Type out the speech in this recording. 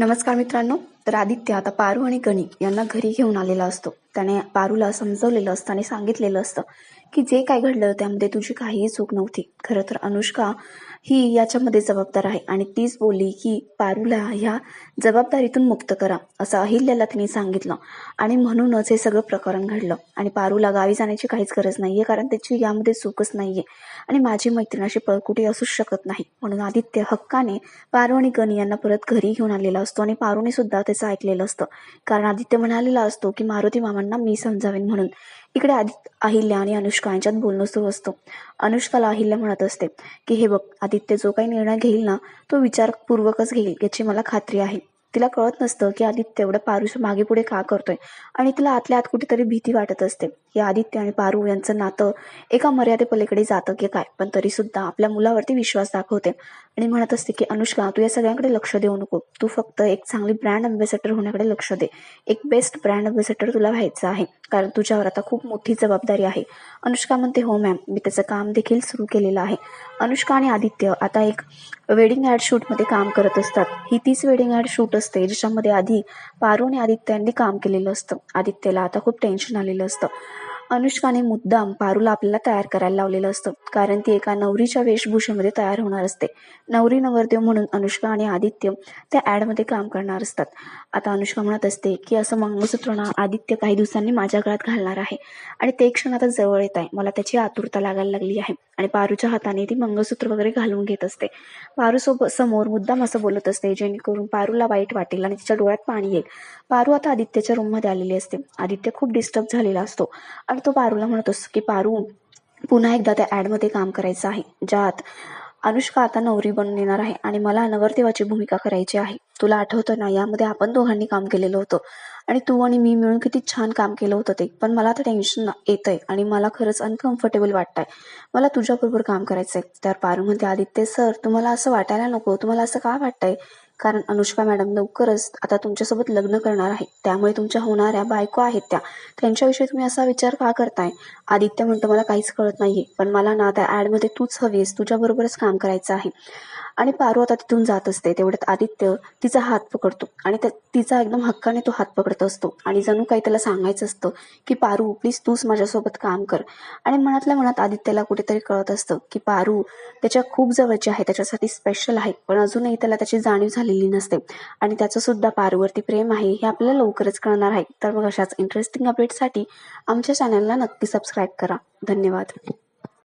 नमस्कार मित्रांनो. तर आदित्य आता पारू आणि गणिक यांना घरी घेऊन आलेला असतो. त्याने पारूला समजवलेलं असतं आणि सांगितलेलं असतं की जे काय घडलं त्यामध्ये तुझी काहीही चूक नव्हती. खरं तर अनुष्का ही याच्यामध्ये जबाबदार आहे आणि तीच बोलली की पारूला ह्या जबाबदारीतून मुक्त करा असं अहिल्याला तिने सांगितलं. आणि म्हणूनच हे सगळं प्रकरण घडलं. आणि पारूला गावी जाण्याची काहीच गरज नाहीये कारण त्याची यामध्ये चूकच नाहीये. आणि माझी मैत्रीण अशी पळकुटी असूच शकत नाही. म्हणून आदित्य हक्काने पारू आणि गणी यांना परत घरी घेऊन आलेला असतो आणि पारूने सुद्धा त्याचं ऐकलेलं असतं. कारण आदित्य म्हणालेला असतो की मारुती मामांना मी समजावेन म्हणून. इकडे आदित्य अहिल्या आणि अनुष्का यांच्यात बोलणं सुरू असतो. अनुष्काला अहिल्या म्हणत असते की हे बघ आदित्य जो काही निर्णय घेईल ना तो विचारपूर्वकच घेईल याची मला खात्री आहे. तिला कळत नसतं की आदित्य एवढं पारुष मागे पुढे का करतोय आणि तिला आतल्या आत कुठेतरी भीती वाटत असते. की आदित्य आणि पारू यांचं नातं एका मर्यादेपलीकडे जातं की काय? पण तरी सुद्धा आपल्या मुलावरती विश्वास दाखवते. आणि म्हणत असते की अनुष्का तू या सगळ्यांकडे लक्ष देऊ नको. तू फक्त एक चांगली ब्रँड अम्बॅसेडर होण्याकडे लक्ष दे. एक बेस्ट ब्रँड अम्बॅसेडर तुला व्हायचं आहे. कारण तुझ्यावर आता खूप मोठी जबाबदारी आहे. अनुष्का म्हणते हो मॅम मी त्याचं काम देखील सुरू केलेलं आहे. अनुष्का आणि आदित्य आता एक वेडिंग ॲड शूटमध्ये काम करत असतात. ही तीच वेडिंग ॲड शूट असते ज्याच्यामध्ये आधी पारू आणि आदित्य यांनी काम केलेलं असतं. आदित्यला आता खूप टेन्शन आलेलं असतं. अनुष्काने मुद्दाम पारूला आपल्याला तयार करायला लावलेलं असतं. कारण ती एका नवरीच्या वेशभूषेमध्ये तयार होणार असते. नवरी नवरदेव म्हणून अनुष्का आणि आदित्य त्या ॲडमध्ये काम करणार असतात. आता अनुष्का म्हणत असते की असं मंगळसूत्र ना आदित्य काही दिवसांनी माझ्या गळ्यात घालणार आहे आणि ते क्षण आता जवळ येत आहे. मला त्याची आतुरता लागायला लागली आहे. आणि पारूच्या हाताने ती मंगळसूत्र वगैरे घालून घेत असते. पारू सोबत समोर मुद्दाम असं बोलत असते जेणेकरून पारूला वाईट वाटेल आणि तिच्या डोळ्यात पाणी येईल. पारू आता आदित्यच्या रूममध्ये आलेली असते. आदित्य खूप डिस्टर्ब झालेला असतो. आणि तो पारूला म्हणत असतो की पारू पुन्हा एकदा त्या ॲडमध्ये काम करायचं आहे ज्यात अनुष्का आता नवरी बनून येणार आहे आणि मला नवरदेवाची भूमिका करायची आहे. तुला आठवतं ना यामध्ये आपण दोघांनी काम केलेलं होतं. आणि तू आणि मी मिळून किती छान काम केलं होतं ते. पण मला आता टेन्शन येतंय आणि मला खरंच अनकम्फर्टेबल वाटतंय. मला तुझ्याबरोबर काम करायचंय. तर पारू म्हणते आदित्य सर तुम्हाला असं वाटायला नको. तुम्हाला असं का वाटतंय? कारण अनुष्का मॅडम लवकरच आता तुमच्यासोबत लग्न करणार आहे. त्यामुळे तुमच्या होणाऱ्या बायको आहेत त्या. त्यांच्याविषयी तुम्ही असा विचार का करताय? आदित्य म्हणतो मला काहीच कळत नाहीये. पण मला ना त्या ॲडमध्ये तूच हवीस तुझ्याबरोबरच काम करायचं आहे. आणि पारू आता तिथून जात असते. तेवढ्यात आदित्य तिचा हात पकडतो आणि तिचा एकदम हक्काने तो हात पकडत असतो. आणि जणू काही त्याला सांगायचं असतं की पारू प्लीज तूच माझ्यासोबत काम कर. आणि मनातल्या मनात आदित्यला कुठेतरी कळत असतं की पारू त्याच्या खूप जवळची आहे. त्याच्यासाठी स्पेशल आहे. पण अजूनही त्याला त्याची जाणीव झालेली नसते. आणि त्याचं सुद्धा पारूवरती प्रेम आहे हे आपल्याला लवकरच कळणार आहे. तर मग अशाच इंटरेस्टिंग अपडेटसाठी आमच्या चॅनलला नक्की सबस्क्राईब करा. धन्यवाद.